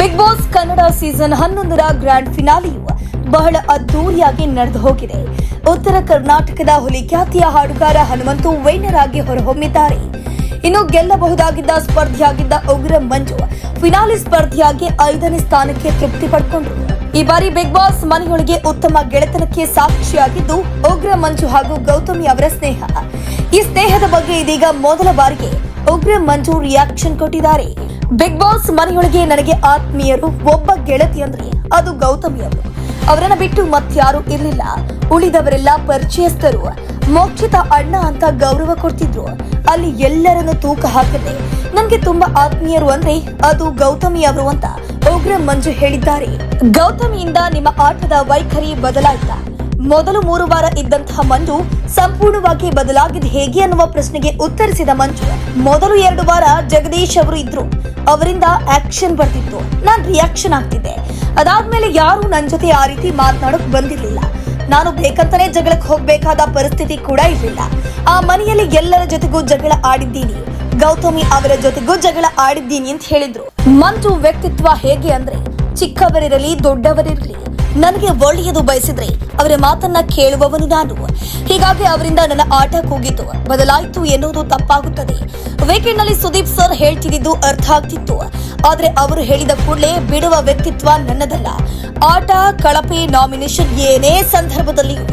Big boss Kannada season ಹನ್ನೊಂದರ grand ಫಿನಾಲಿಯು ಬಹಳ ಅದ್ದೂರಿಯಾಗಿ ನಡೆದು ಹೋಗಿದೆ. ಉತ್ತರ ಕರ್ನಾಟಕದ ಹುಲಿ ಖ್ಯಾತಿಯ ಹಾಡುಗಾರ ಹನುಮಂತು ವೈನರಾಗಿ ಹೊರಹೊಮ್ಮಿದ್ದಾರೆ. ಇನ್ನು ಗೆಲ್ಲಬಹುದಾಗಿದ್ದ ಸ್ಪರ್ಧಿಯಾಗಿದ್ದ ಉಗ್ರ ಮಂಜು ಫಿನಾಲಿ ಸ್ಪರ್ಧಿಯಾಗಿ ಐದನೇ ಸ್ಥಾನಕ್ಕೆ ತೃಪ್ತಿ ಪಡ್ಕೊಂಡ್ರು. ಈ ಬಾರಿ ಬಿಗ್ ಬಾಸ್ ಮನೆಯೊಳಗೆ ಉತ್ತಮ ಗೆಳೆತನಕ್ಕೆ ಸಾಕ್ಷಿಯಾಗಿದ್ದು ಉಗ್ರ ಮಂಜು ಹಾಗೂ ಗೌತಮಿ ಅವರ ಸ್ನೇಹ. ಈ ಸ್ನೇಹದ ಬಗ್ಗೆ ಇದೀಗ ಮೊದಲ ಬಾರಿಗೆ ಉಗ್ರ ಮಂಜು ರಿಯಾಕ್ಷನ್ ಕೊಟ್ಟಿದ್ದಾರೆ. ಬಿಗ್ ಬಾಸ್ ಮನೆಯೊಳಗೆ ನನಗೆ ಆತ್ಮೀಯರು, ಒಬ್ಬ ಗೆಳತಿ ಅಂದ್ರೆ ಅದು ಗೌತಮಿ ಅವರು. ಅವರನ್ನ ಬಿಟ್ಟು ಮತ್ಯಾರು ಇರಲಿಲ್ಲ. ಉಳಿದವರೆಲ್ಲ ಪರಿಚಯಸ್ಥರು. ಮೋಕ್ಷಿತ ಅಣ್ಣ ಅಂತ ಗೌರವ ಕೊಡ್ತಿದ್ರು. ಅಲ್ಲಿ ಎಲ್ಲರನ್ನು ತೂಕ ಹಾಕದೆ ನನಗೆ ತುಂಬಾ ಆತ್ಮೀಯರು ಅಂದ್ರೆ ಅದು ಗೌತಮಿ ಅವರು ಅಂತ ಉಗ್ರ ಮಂಜು ಹೇಳಿದ್ದಾರೆ. ಗೌತಮಿಯಿಂದ ನಿಮ್ಮ ಆಟದ ವೈಖರಿ ಬದಲಾಯ್ತಾ? ಮೊದಲು ಮೂರು ವಾರ ಇದ್ದಂತಹ ಮಂಜು ಸಂಪೂರ್ಣವಾಗಿ ಬದಲಾಗಿದ್ದು ಹೇಗೆ ಅನ್ನುವ ಪ್ರಶ್ನೆಗೆ ಉತ್ತರಿಸಿದ ಮಂಜು, ಮೊದಲು ಎರಡು ವಾರ ಜಗದೀಶ್ ಅವರು ಇದ್ರು. ಅವರಿಂದ ಆಕ್ಷನ್ ಬರ್ತಿತ್ತು. ನಾನ್ ರಿಯಾಕ್ಷನ್ ಆಗ್ತಿದ್ದೆ. ಅದಾದ್ಮೇಲೆ ಯಾರು ನನ್ ಜೊತೆ ಆ ರೀತಿ ಮಾತನಾಡಕ್ ಬಂದಿರಲಿಲ್ಲ. ನಾನು ಬೇಕಂತಾನೆ ಜಗಳಕ್ಕೆ ಹೋಗ್ಬೇಕಾದ ಪರಿಸ್ಥಿತಿ ಕೂಡ ಇರಲಿಲ್ಲ. ಆ ಮನೆಯಲ್ಲಿ ಎಲ್ಲರ ಜೊತೆಗೂ ಜಗಳ ಆಡಿದ್ದೀನಿ. ಗೌತಮಿ ಅವರ ಜೊತೆಗೂ ಜಗಳ ಆಡಿದ್ದೀನಿ ಅಂತ ಹೇಳಿದ್ರು. ಮಂಜು ವ್ಯಕ್ತಿತ್ವ ಹೇಗೆ ಅಂದ್ರೆ, ಚಿಕ್ಕವರಿರಲಿ, ದೊಡ್ಡವರಿರಲಿ ನನಗೆ ಒಳ್ಳೆಯದು ಬಯಸಿದ್ರೆ ಅವರ ಮಾತನ್ನ ಕೇಳುವವನು ನಾನು. ಹೀಗಾಗಿ ಅವರಿಂದ ನನ್ನ ಆಟ ಕೂಗಿತು. ಬದಲಾಯಿತು ಎನ್ನುವುದು ತಪ್ಪಾಗುತ್ತದೆ. ವೀಕೆಂಡ್ನಲ್ಲಿ ಸುದೀಪ್ ಸರ್ ಹೇಳ್ತಿದ್ದು ಅರ್ಥ ಆಗ್ತಿತ್ತು. ಆದ್ರೆ ಅವರು ಹೇಳಿದ ಕೂಡಲೇ ಬಿಡುವ ವ್ಯಕ್ತಿತ್ವ ನನ್ನದಲ್ಲ. ಆಟ, ಕಳಪೆ ನಾಮಿನೇಷನ್ ಏನೇ ಸಂದರ್ಭದಲ್ಲಿಯೂ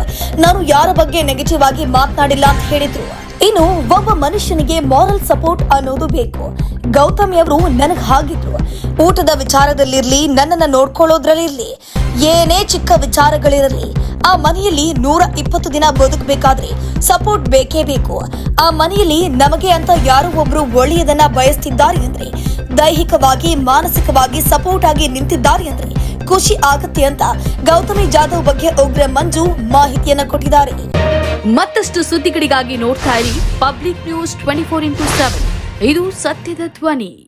ನಾನು ಯಾರ ಬಗ್ಗೆ ನೆಗೆಟಿವ್ ಆಗಿ ಮಾತನಾಡಿಲ್ಲ ಅಂತ ಹೇಳಿದ್ರು. ಇನ್ನು ಒಬ್ಬ ಮನುಷ್ಯನಿಗೆ ಮಾರಲ್ ಸಪೋರ್ಟ್ ಅನ್ನೋದು ಬೇಕು. ಗೌತಮಿ ಅವರು ನನಗೆ ಹಾಗಿದ್ರು. ಊಟದ ವಿಚಾರದಲ್ಲಿರ್ಲಿ, ನನ್ನನ್ನ ನೋಡ್ಕೊಳ್ಳೋದ್ರಲ್ಲಿರ್ಲಿ ಏನೇ ಚಿಕ್ಕ ವಿಚಾರಗಳಿರಲಿ, ಆ ಮನೆಯಲ್ಲಿ ನೂರ ಇಪ್ಪತ್ತು ದಿನ ಬದುಕಬೇಕಾದ್ರೆ ಸಪೋರ್ಟ್ ಬೇಕೇ ಬೇಕು. ಆ ಮನೆಯಲ್ಲಿ ನಮಗೆ ಅಂತ ಯಾರೋ ಒಬ್ರು ಒಳ್ಳೆಯದನ್ನ ಬಯಸ್ತಿದ್ದಾರೆ ಅಂದ್ರೆ, ದೈಹಿಕವಾಗಿ, ಮಾನಸಿಕವಾಗಿ ಸಪೋರ್ಟ್ ಆಗಿ ನಿಂತಿದ್ದಾರೆ ಅಂದ್ರೆ ಖುಷಿ ಆಗತ್ತೆ ಅಂತ ಗೌತಮಿ ಜಾಧವ್ ಬಗ್ಗೆ ಉಗ್ರ ಮಂಜು ಮಾಹಿತಿಯನ್ನ ಕೊಟ್ಟಿದ್ದಾರೆ. ಮತ್ತಷ್ಟು ಸುದ್ದಿಗಳಿಗಾಗಿ ನೋಡ್ತಾ ಇರಿ Public News twenty four into seven ಇದು ಸತ್ಯದ ಧ್ವನಿ.